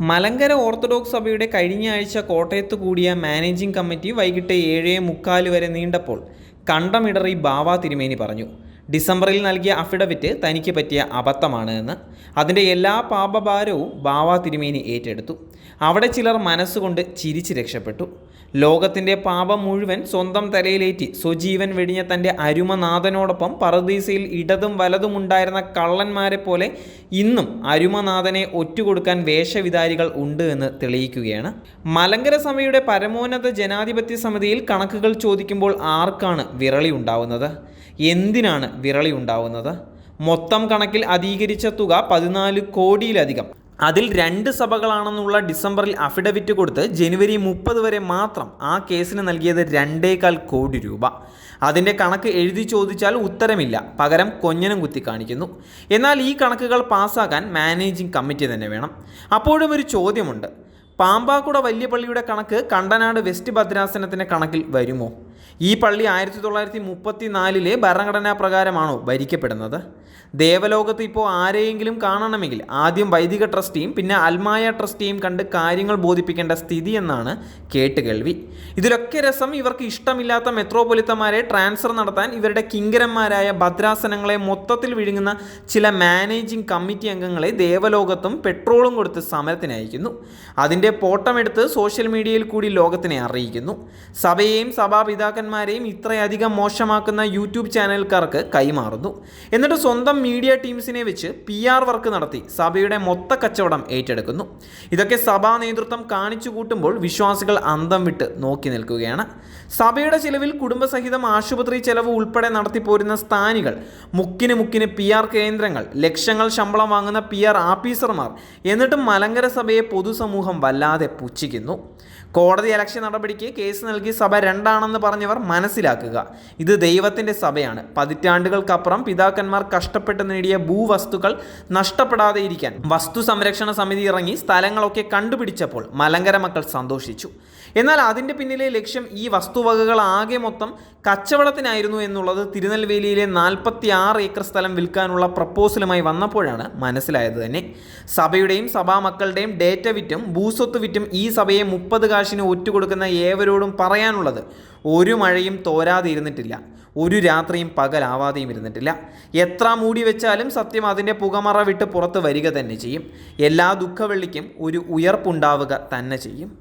Malankara orthodox സഭയുടെ കഴിഞ്ഞ ആഴ്ച കോട്ടയത്ത് കൂടിയ മാനേജിംഗ് കമ്മിറ്റി വൈകിട്ട് ഏഴേ മുക്കാൽ വരെ നീണ്ടപ്പോൾ കണ്ടമിടറി ബാവ തിരുമേനി പറഞ്ഞു. ഡിസംബറിൽ നൽകിയ അഫിഡവിറ്റ് തനിക്ക് പറ്റിയ അബദ്ധമാണ് എന്ന്. അതിന്റെ എല്ലാ പാപഭാരവും ബാവ തിരുമേനി ഏറ്റെടുത്തു. അവിടെ ചിലർ മനസ്സുകൊണ്ട് ചിരിച്ച് രക്ഷപ്പെട്ടു. ലോകത്തിന്റെ പാപം മുഴുവൻ സ്വന്തം തലയിലേറ്റി സ്വജീവൻ വെടിഞ്ഞ തന്റെ അരുമനാഥനോടൊപ്പം പറദീസയിൽ ഇടതും വലതും ഉണ്ടായിരുന്ന കള്ളന്മാരെ പോലെ ഇന്നും അരുമനാഥനെ ഒറ്റുകൊടുക്കാൻ വേഷവിധാരികൾ ഉണ്ട് എന്ന് തെളിയിക്കുകയാണ്. മലങ്കര സഭയുടെ പരമോന്നത ജനാധിപത്യ സമിതിയിൽ കണക്കുകൾ ചോദിക്കുമ്പോൾ ആർക്കാണ് വിരളി ഉണ്ടാവുന്നത്? എന്തിനാണ് വിരളി ഉണ്ടാവുന്നത്. മൊത്തം കണക്കിൽ അധികരിച്ച തുക പതിനാല് കോടിയിലധികം. അതിൽ രണ്ട് സഭകളാണെന്നുള്ള ഡിസംബറിൽ അഫിഡവിറ്റ് കൊടുത്ത് ജനുവരി മുപ്പത് വരെ മാത്രം ആ കേസിന് നൽകിയത് രണ്ടേകാൽ കോടി രൂപ. അതിന്റെ കണക്ക് എഴുതി ചോദിച്ചാൽ ഉത്തരമില്ല. പകരം കൊഞ്ഞനും കുത്തി കാണിക്കുന്നു. എന്നാൽ ഈ കണക്കുകൾ പാസ്സാക്കാൻ മാനേജിംഗ് കമ്മിറ്റി തന്നെ വേണം. അപ്പോഴും ഒരു ചോദ്യമുണ്ട്. പാമ്പാക്കുട വലിയ പള്ളിയുടെ കണക്ക് കണ്ടനാട് വെസ്റ്റ് ഭദ്രാസനത്തിന്റെ കണക്കിൽ വരുമോ? ഈ പള്ളി ആയിരത്തി തൊള്ളായിരത്തി മുപ്പത്തി നാലിലെ ഭരണഘടനാ പ്രകാരമാണോ ഭരിക്കപ്പെടുന്നത്? ദേവലോകത്ത് ഇപ്പോൾ ആരെയെങ്കിലും കാണണമെങ്കിൽ ആദ്യം വൈദിക ട്രസ്റ്റിയും പിന്നെ അൽമായ ട്രസ്റ്റിയും കണ്ട് കാര്യങ്ങൾ ബോധിപ്പിക്കേണ്ട സ്ഥിതി എന്നാണ് കേട്ടുകേൾവി. ഇതിലൊക്കെ രസം ഇവർക്ക് ഇഷ്ടമില്ലാത്ത മെത്രോപൊലിത്തമാരെ ട്രാൻസ്ഫർ നടത്താൻ ഇവരുടെ കിങ്കരന്മാരായ ഭദ്രാസനങ്ങളെ മൊത്തത്തിൽ വിഴുങ്ങുന്ന ചില മാനേജിംഗ് കമ്മിറ്റി അംഗങ്ങളെ ദേവലോകത്തും പെട്രോളും കൊടുത്ത് സമരത്തിനയക്കുന്നു അതിന്റെ പോട്ടമെടുത്ത് സോഷ്യൽ മീഡിയയിൽ കൂടി ലോകത്തിനെ അറിയിക്കുന്നു. സഭയെയും സഭാപിതാക്കന്മാരെയും ഇത്രയധികം മോശമാക്കുന്ന യൂട്യൂബ് ചാനൽക്കാർക്ക് കൈമാറുന്നു. എന്നിട്ട് സ്വന്തം മീഡിയ ടീംസിനെ വെച്ച് പി ആർ വർക്ക് നടത്തി സഭയുടെ മൊത്ത കച്ചവടം ഏറ്റെടുക്കുന്നു. ഇതൊക്കെ സഭാ നേതൃത്വം കാണിച്ചു കൂട്ടുമ്പോൾ വിശ്വാസികൾ അന്തം വിട്ട് നോക്കി നിൽക്കുകയാണ്. സഭയുടെ ചിലവിൽ കുടുംബസഹിതം ആശുപത്രി ചെലവ് ഉൾപ്പെടെ നടത്തിപ്പോരുന്ന സ്ഥാനികൾ മുക്കിന് മുക്കിന് പി ആർ കേന്ദ്രങ്ങൾ ലക്ഷങ്ങൾ ശമ്പളം വാങ്ങുന്ന പി ആർ ആഫീസർമാർ എന്നിട്ടും മലങ്കര സഭയെ പൊതുസമൂഹം വല്ലാതെ പുച്ഛിക്കുന്നു. കോടതി അലക്ഷ്യ നടപടിക്ക് കേസ് നൽകി സഭ രണ്ടാണെന്ന് പറഞ്ഞവർ മനസ്സിലാക്കുക. ഇത് ദൈവത്തിന്റെ സഭയാണ്. പതിറ്റാണ്ടുകൾക്കപ്പുറം പിതാക്കന്മാർ കഷ്ടപ്പെട്ട് നേടിയ ഭൂവസ്തുക്കൾ നഷ്ടപ്പെടാതെ ഇരിക്കാൻ വസ്തു സംരക്ഷണ സമിതി ഇറങ്ങി സ്ഥലങ്ങളൊക്കെ കണ്ടുപിടിച്ചപ്പോൾ മലങ്കര മക്കൾ സന്തോഷിച്ചു. എന്നാൽ അതിന്റെ പിന്നിലെ ലക്ഷ്യം ഈ വസ്തുവകകൾ ആകെ മൊത്തം കച്ചവടത്തിനായിരുന്നു എന്നുള്ളത് തിരുനെൽവേലിയിലെ നാൽപ്പത്തി ആറ് ഏക്കർ സ്ഥലം വിൽക്കാനുള്ള പ്രപ്പോസലുമായി വന്നപ്പോഴാണ് മനസ്സിലായത് തന്നെ. സഭയുടെയും സഭാമക്കളുടെയും ഡേറ്റ വിറ്റും ഭൂസ്വത്ത് വിറ്റും ഈ സഭയെ മുപ്പത് കാശിന് ഒറ്റുകൊടുക്കുന്ന ഏവരോടും പറയാനുള്ളത് ഒരു മഴയും തോരാതെ ഇരുന്നിട്ടില്ല. ഒരു രാത്രിയും പകലാവാതെയും ഇരുന്നിട്ടില്ല. എത്ര മൂടി വെച്ചാലും സത്യം അതിന്റെ പുകമറ വിട്ട് പുറത്ത് വരിക തന്നെ ചെയ്യും. എല്ലാ ദുഃഖവെള്ളിക്കും ഒരു ഉയർപ്പുണ്ടാവുക തന്നെ ചെയ്യും.